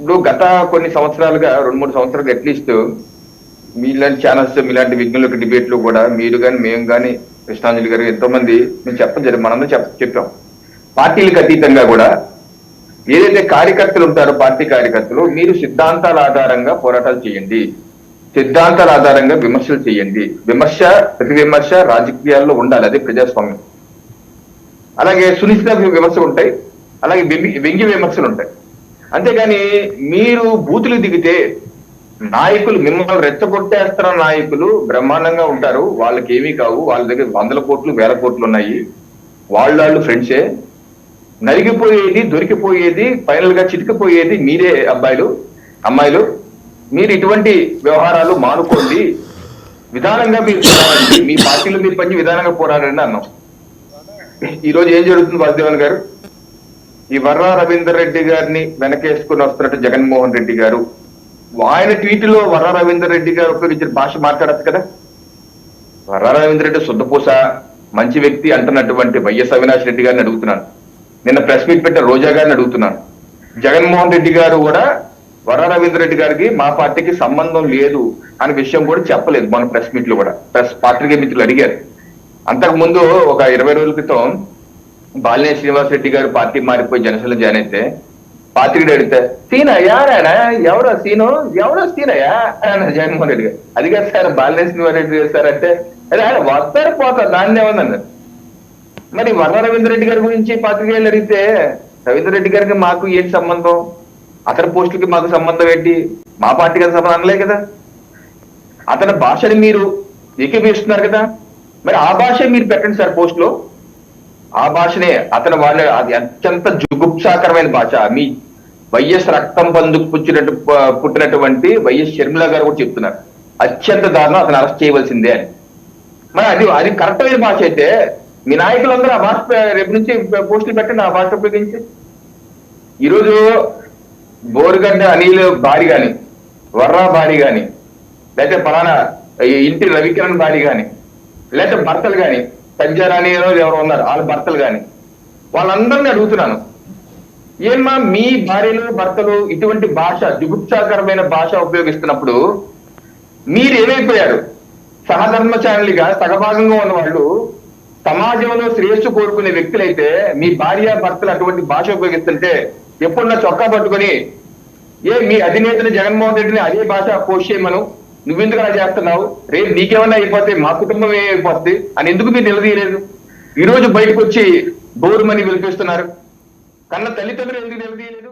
ఇప్పుడు గత కొన్ని సంవత్సరాలుగా రెండు మూడు సంవత్సరాలుగా అట్లీస్ట్ మీలాంటి ఛానల్స్ మీలాంటి విజ్ఞులకు డిబేట్లు కూడా మీరు కానీ మేము కానీ కృష్ణాంజలి గారు ఎంతో మంది మేము చెప్పడం మనందరూ చెప్ప చెప్ చెప్పాం. పార్టీలకు అతీతంగా కూడా ఏదైతే కార్యకర్తలు ఉంటారో పార్టీ కార్యకర్తలు మీరు సిద్ధాంతాల ఆధారంగా పోరాటాలు చేయండి. సిద్ధాంతాల ఆధారంగా విమర్శలు చేయండి. విమర్శ ప్రతి విమర్శ రాజకీయాల్లో ఉండాలి. అదే ప్రజాస్వామ్యం. అలాగే సునిశ్చిత విమర్శలు ఉంటాయి. అలాగే వ్యంగ్య విమర్శలు ఉంటాయి. అంతేగాని మీరు బూతులు దిగితే నాయకులు మిమ్మల్ని రెచ్చగొట్టేస్తున్న నాయకులు బ్రహ్మాండంగా ఉంటారు. వాళ్ళకి ఏమీ కావు. వాళ్ళ దగ్గర వందల కోట్లు వేల కోట్లు ఉన్నాయి. వాళ్ళ వాళ్ళు ఫ్రెండ్సే. నలిగిపోయేది దొరికిపోయేది ఫైనల్గా చితికిపోయేది మీరే అబ్బాయిలు అమ్మాయిలు. మీరు ఇటువంటి వ్యవహారాలు మానుకోండి. విధానంగా మీరు పోరాడండి మీ పార్టీలో మీరు పని విధానంగా పోరాడండి అన్నాం. ఈ రోజు ఏం జరుగుతుంది వాసుదేవన్ గారు? ఈ వర్రా రవీందర్ రెడ్డి గారిని వెనకేసుకుని వస్తున్నట్టు జగన్మోహన్ రెడ్డి గారు. ఆయన ట్వీట్లో వర్రా రవీందర్ రెడ్డి గారు ఉపయోగించిన భాష మాట్లాడచ్చు కదా? వర్రా రవీందర్ రెడ్డి శుద్ధపూస మంచి వ్యక్తి అంటున్నటువంటి వైఎస్ అవినాష్ రెడ్డి గారిని అడుగుతున్నాను. నిన్న ప్రెస్ మీట్ పెట్టిన రోజా గారిని అడుగుతున్నాను. జగన్మోహన్ రెడ్డి గారు కూడా వర్రా రవీందర్ రెడ్డి గారికి మా పార్టీకి సంబంధం లేదు అనే విషయం కూడా చెప్పలేదు మన ప్రెస్ మీట్లో కూడా. ప్రెస్ పాత్రికేయ మిత్రులు అడిగారు. అంతకు ముందు ఒక ఇరవై రోజుల క్రితం బాలినేని శ్రీనివాస్ రెడ్డి గారు పార్టీ మారిపోయి జనసేన జాయిన్ అయితే పాత్రికుడు అడిగితే సీనా యారాయన ఎవరో సీను? ఎవరో సీనయ్యా? ఆయన జగన్మోహన్ రెడ్డి గారు. అది కాదు సార్ బాలినేని శ్రీనివాస్ రెడ్డి గారు సార్ అంటే అరే ఆయన వస్తారు పోతారు దాన్ని ఏమన్నా మరి వర్ణ రవీంద్ర రెడ్డి గారి గురించి పాత్రికేయులు అడిగితే రవీంద్ర రెడ్డి గారికి మాకు ఏంటి సంబంధం? అతని పోస్టులకి మాకు సంబంధం ఏంటి? మా పార్టీకి సంబంధం అనలే కదా. అతని భాషని మీరు ఏకీపిస్తున్నారు కదా. మరి ఆ భాష మీరు పెట్టండి సార్ పోస్ట్లో ఆ భాషనే అతను వాళ్ళ అది అత్యంత జుగుప్సాకరమైన భాష. మీ వైఎస్ రక్తం పందుకు పుచ్చినట్టు పుట్టినటువంటి వైఎస్ షర్మిల గారు కూడా చెప్తున్నారు. అత్యంత దారుణం అతను అరెస్ట్ చేయవలసిందే అని. మరి అది అది కరెక్ట్ అయిన భాష అయితే మీ నాయకులందరూ ఆ భాష రేపు నుంచి పోస్టులు పెట్టండి ఆ భాష ఉపయోగించి. ఈరోజు బోరుగడ్డ అనిల్ భారీ గాని వర్రా భారీ గాని లేకపోతే పలానా ఇంటి రవికిరణ్ భారీ గాని లేకపోతే భర్తలు గాని సంజయరాణి ఎవరు ఉన్నారు వాళ్ళ భర్తలు కానీ వాళ్ళందరినీ అడుగుతున్నాను. ఏమ్మా మీ భార్యలు భర్తలు ఇటువంటి భాష జుగుప్సాకరమైన భాష ఉపయోగిస్తున్నప్పుడు మీరు ఏమైపోయారు? సహధర్మచారులుగా సగభాగంగా ఉన్న వాళ్ళు సమాజంలో శ్రేయస్సు కోరుకునే వ్యక్తులైతే మీ భార్య భర్తలు అటువంటి భాష ఉపయోగిస్తుంటే ఎప్పుడు నా చొక్కా పట్టుకొని ఏ మీ అధినేతని జగన్మోహన్ రెడ్డిని అదే భాష పోషేయమను నువ్వెందుకు అలా చేస్తున్నావు? రేపు నీకేమన్నా అయిపోతే మా కుటుంబం ఏమైపోతుంది అని ఎందుకు మీరు నిలదీయలేదు? ఈ రోజు బయటకు వచ్చి బోరుమని వినిపిస్తున్నారు కన్న తల్లిదండ్రులు ఎందుకు నిలదీయలేదు?